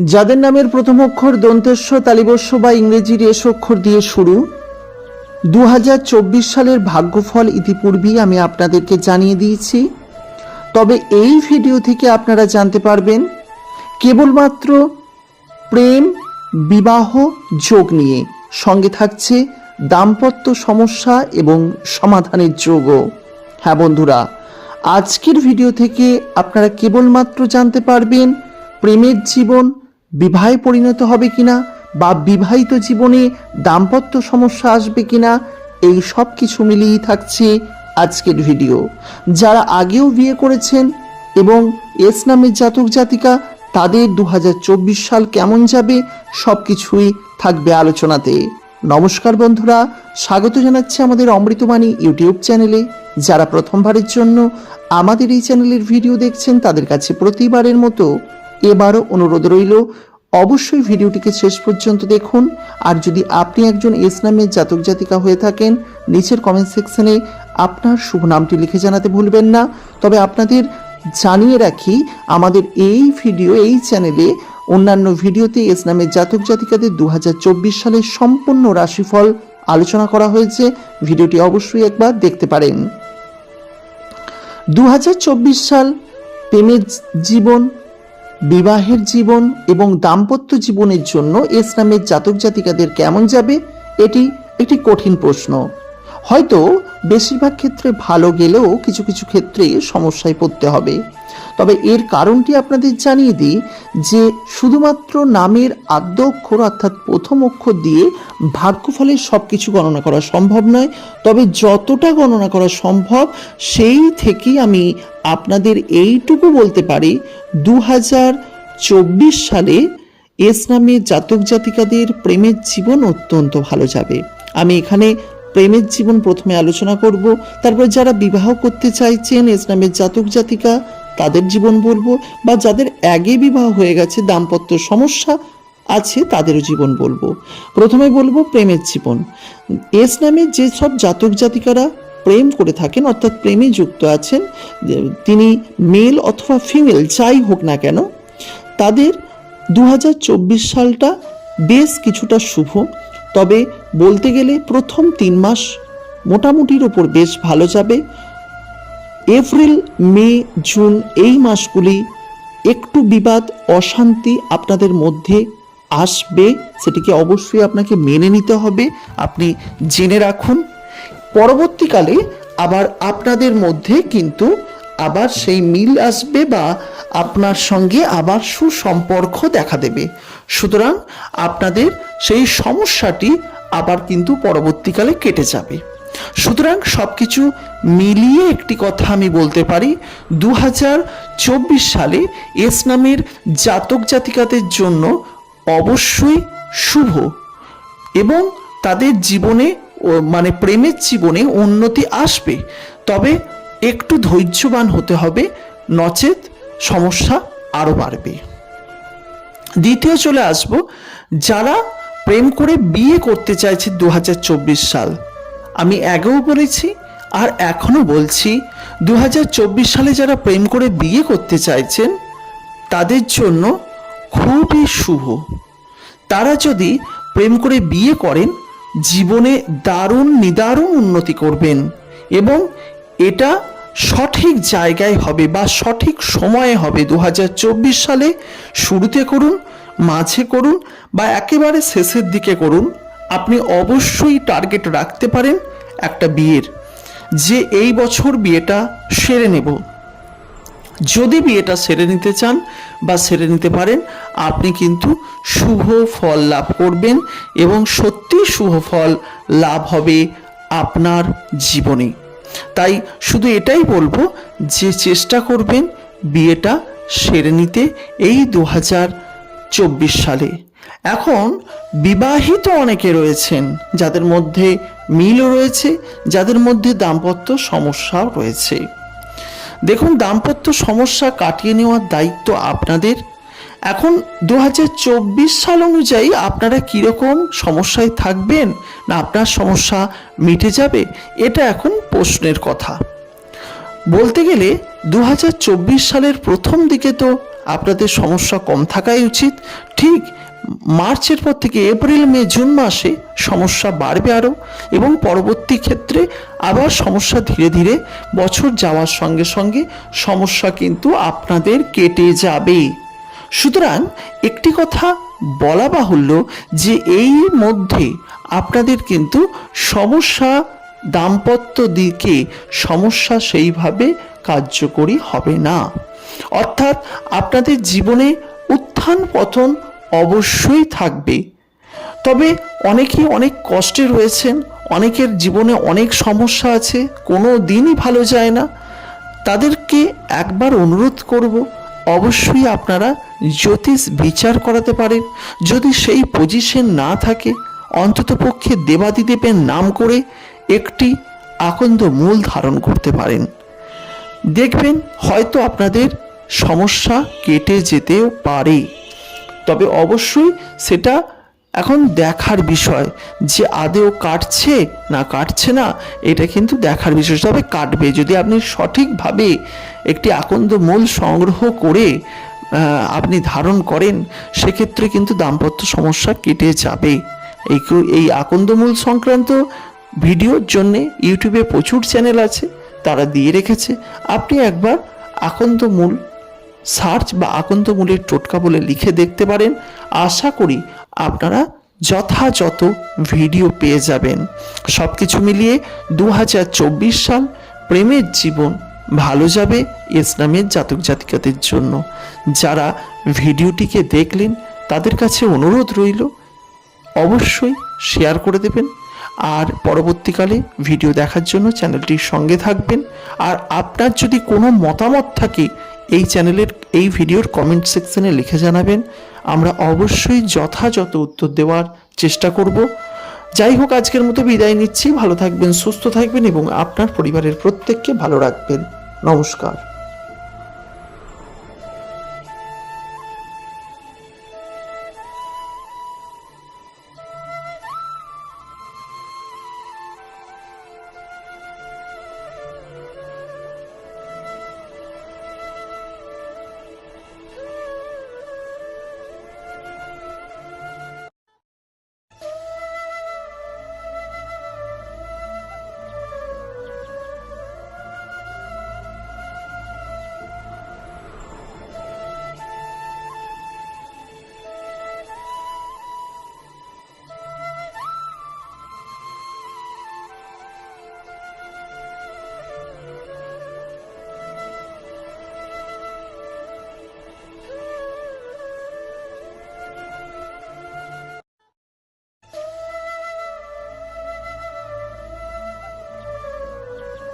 যাদের নামের প্রথম অক্ষর দন্তেশ্ব তালিবস্য বা ইংরেজির এস অক্ষর দিয়ে শুরু দু হাজার চব্বিশ সালের ভাগ্যফল ইতিপূর্বেই আমি আপনাদেরকে জানিয়ে দিয়েছি। তবে এই ভিডিও থেকে আপনারা জানতে পারবেন, কেবলমাত্র প্রেম, বিবাহ, যোগ নিয়ে। সঙ্গে থাকছে দাম্পত্য সমস্যা এবং সমাধানের যোগও। হ্যাঁ বন্ধুরা, আজকের ভিডিও থেকে আপনারা কেবলমাত্র জানতে পারবেন, প্রেমের জীবন বিবাহে পরিণত হবে কিনা বা বিবাহিত জীবনে দাম্পত্য সমস্যা আসবে কিনা, এই সব কিছু মিলিয়েই থাকছে আজকের ভিডিও। যারা আগেও বিয়ে করেছেন এবং এস নামের জাতক জাতিকা, তাদের দু হাজার চব্বিশ সাল কেমন যাবে, সব কিছুই থাকবে আলোচনাতে। নমস্কার বন্ধুরা, স্বাগত জানাচ্ছি আমাদের অমৃতবাণী ইউটিউব চ্যানেলে। যারা প্রথমবারের জন্য আমাদের এই চ্যানেলের ভিডিও দেখছেন, তাদের কাছে প্রতিবারের মতো এবারও অনুরোধ রইল, অবশ্যই ভিডিওটিকে শেষ পর্যন্ত দেখুন। আর যদি আপনি একজন এস নামের জাতক জাতিকা হয়ে থাকেন, নিচের কমেন্ট সেকশনে আপনার শুভ নামটি লিখে জানাতে ভুলবেন না। তবে আপনাদের জানিয়ে রাখি, আমাদের এই ভিডিও, এই চ্যানেলে অন্যান্য ভিডিওতে এস নামের জাতক জাতিকাদের দু হাজার চব্বিশ সালের সম্পূর্ণ রাশিফল আলোচনা করা হয়েছে। ভিডিওটি অবশ্যই একবার দেখতে পারেন। দু হাজার চব্বিশ সাল প্রেমের জীবন বিবাহের জীবন এবং দাম্পত্য জীবনের জন্য ইসলামের জাতক জাতিকাদের কেমন যাবে, এটি একটি কঠিন প্রশ্ন। হয়তো বেশিরভাগ ক্ষেত্রে ভালো গেলেও কিছু কিছু ক্ষেত্রে সমস্যায় পড়তে হবে। তবে এর কারণটি আপনাদের জানিয়ে দিই যে শুধুমাত্র নামের আদ্য অক্ষর অর্থাৎ প্রথম অক্ষর দিয়ে ভাগ্যফলের সব কিছু গণনা করা সম্ভব নয়। তবে যতটা গণনা করা সম্ভব, সেই থেকেই আমি আপনাদের এইটুকু বলতে পারি। দু চব্বিশ সালে এস নামে জাতক জাতিকাদের প্রেমের জীবন অত্যন্ত ভালো যাবে। আমি এখানে প্রেমের জীবন প্রথমে আলোচনা করব। তারপর যারা বিবাহ করতে চাইছেন, এস নামের জাতক জাতিকা তাদের জীবন বলব বা যাদের আগে বিবাহ হয়ে গেছে, দাম্পত্য সমস্যা আছে তাদেরও জীবন বলব। প্রথমে বলব প্রেমের জীবন। এস নামে যেসব জাতক জাতিকারা প্রেম করে থাকেন, অর্থাৎ প্রেমে যুক্ত আছেন, তিনি মেল অথবা ফিমেল, যাই হোক না কেন, তাদের দু হাজার চব্বিশ সালটা বেশ কিছুটা শুভ। তবে বলতে গেলে প্রথম তিন মাস মোটামুটির ওপর বেশ ভালো যাবে। এপ্রিল, মে, জুন এই মাসগুলি একটু বিবাদ, অশান্তি আপনাদের মধ্যে আসবে, সেটিকে অবশ্যই আপনাকে মেনে নিতে হবে, আপনি জেনে রাখুন। পরবর্তীকালে আবার আপনাদের মধ্যে কিন্তু আবার সেই মিল আসবে বা আপনার সঙ্গে আবার সুসম্পর্ক দেখা দেবে। সুতরাং আপনাদের সেই সমস্যাটি আবার কিন্তু পরবর্তীকালে কেটে যাবে। সুতরাং সব কিছু মিলিয়ে একটি কথা আমি বলতে পারি দু হাজার চব্বিশ সালে এস নামের জাতক জাতিকাদের জন্য অবশ্যই শুভ এবং তাদের জীবনে মানে প্রেমের জীবনে উন্নতি আসবে। তবে একটু ধৈর্যবান হতে হবে, নচেত সমস্যা আরও বাড়বে। দ্বিতীয় চলে আসব, যারা প্রেম করে বিয়ে করতে চাইছে দু হাজার চব্বিশ সাল আমি আগেও বলেছি আর এখনও বলছি। দু হাজার চব্বিশ সালে যারা প্রেম করে বিয়ে করতে চাইছেন, তাদের জন্য খুবই শুভ। তারা যদি প্রেম করে বিয়ে করেন, জীবনে দারুণ নিদারুণ উন্নতি করবেন এবং এটা সঠিক জায়গায় হবে বা সঠিক সময়ে হবে। দু হাজার চব্বিশ সালে শুরুতে করুন, মাঝে করুন বা একেবারে শেষের দিকে করুন। আপনি অবশ্যই টার্গেট রাখতে পারেন একটা বিয়ের। যে এই বছর বিয়েটা সেরে নেব। যদি বিয়েটা সেরে নিতে চান বা সেরে নিতে পারেন, আপনি কিন্তু শুভ ফল লাভ করবেন এবং সত্যি শুভ ফল লাভ হবে আপনার জীবনে। তাই শুধু এটাই বলব যে চেষ্টা করবেন বিয়েটা সেরে নিতে এই দু সালে। এখন বিবাহিত অনেকে রয়েছেন, যাদের মধ্যে মিলও রয়েছে, যাদের মধ্যে দাম্পত্য সমস্যাও রয়েছে। দেখুন, দাম্পত্য সমস্যা কাটিয়ে নেওয়ার দায়িত্ব আপনাদের। এখন দু হাজার চব্বিশ সাল অনুযায়ী আপনারা কীরকম সমস্যায় থাকবেন না আপনার সমস্যা মিটে যাবে, এটা এখন প্রশ্নের কথা। বলতে গেলে দু হাজার চব্বিশ সালের প্রথম দিকে তো আপনাদের সমস্যা কম থাকাই উচিত। ঠিক মার্চের পর থেকে এপ্রিল, মে, জুন মাসে সমস্যা বাড়বে আরও এবং পরবর্তী ক্ষেত্রে আবার সমস্যা ধীরে ধীরে বছর যাওয়ার সঙ্গে সঙ্গে সমস্যা কিন্তু আপনাদের কেটে যাবে। সুতরাং একটি কথা বলা বাহুল্য যে এই মধ্যে আপনাদের কিন্তু সমস্যা দাম্পত্য দিকে সমস্যা সেইভাবে কার্যকরী হবে না। অর্থাৎ আপনাদের জীবনে উত্থান পতন অবশ্যই থাকবে। তবে অনেকেই অনেক কষ্টে রয়েছেন, অনেকের জীবনে অনেক সমস্যা আছে, কোনো দিনই ভালো যায় না। তাদেরকে একবার অনুরোধ করব, অবশ্যই আপনারা জ্যোতিষ বিচার করাতে পারেন। যদি সেই পজিশন না থাকে অন্ততপক্ষে দেবাদিদেবের নাম করে একটি আকন্দ মূল ধারণ করতে পারেন। দেখবেন হয়তো আপনাদের সমস্যা কেটে যেতেও পারে। তবে অবশ্যই সেটা এখন দেখার বিষয় যে আদেও কাটছে না কাটছে না, এটা কিন্তু দেখার বিষয়। তবে কাটবে, যদি আপনি সঠিকভাবে একটি আকন্দ মূল সংগ্রহ করে আপনি ধারণ করেন, সেক্ষেত্রে কিন্তু দাম্পত্য সমস্যা কেটে যাবে। এই এই আকন্দমূল সংক্রান্ত ভিডিওর জন্য ইউটিউবে প্রচুর চ্যানেল আছে, তারা দিয়ে রেখেছে। আপনি একবার আকন্দমূল সার্চ বা আকন্তমূলের টোটকা বলে লিখে দেখতে পারেন। আশা করি আপনারা যথাযথ ভিডিও পেয়ে যাবেন। সব কিছু মিলিয়ে দু হাজার চব্বিশ সাল প্রেমের জীবন ভালো যাবে ইসলামের জাতক জাতিকাদের জন্য। যারা ভিডিওটিকে দেখলেন, তাদের কাছে অনুরোধ রইল, অবশ্যই শেয়ার করে দেবেন। আর পরবর্তীকালে ভিডিও দেখার জন্য চ্যানেলটির সঙ্গে থাকবেন। আর আপনার যদি কোনো মতামত থাকে এই চ্যানেলের এই ভিডিওর কমেন্ট সেকশনে লিখে জানাবেন। আমরা অবশ্যই যথাযথ উত্তর দেওয়ার চেষ্টা করব। যাই হোক, আজকের মতো বিদায় নিচ্ছি। ভালো থাকবেন, সুস্থ থাকবেন এবং আপনার পরিবারের প্রত্যেককে ভালো রাখবেন। নমস্কার।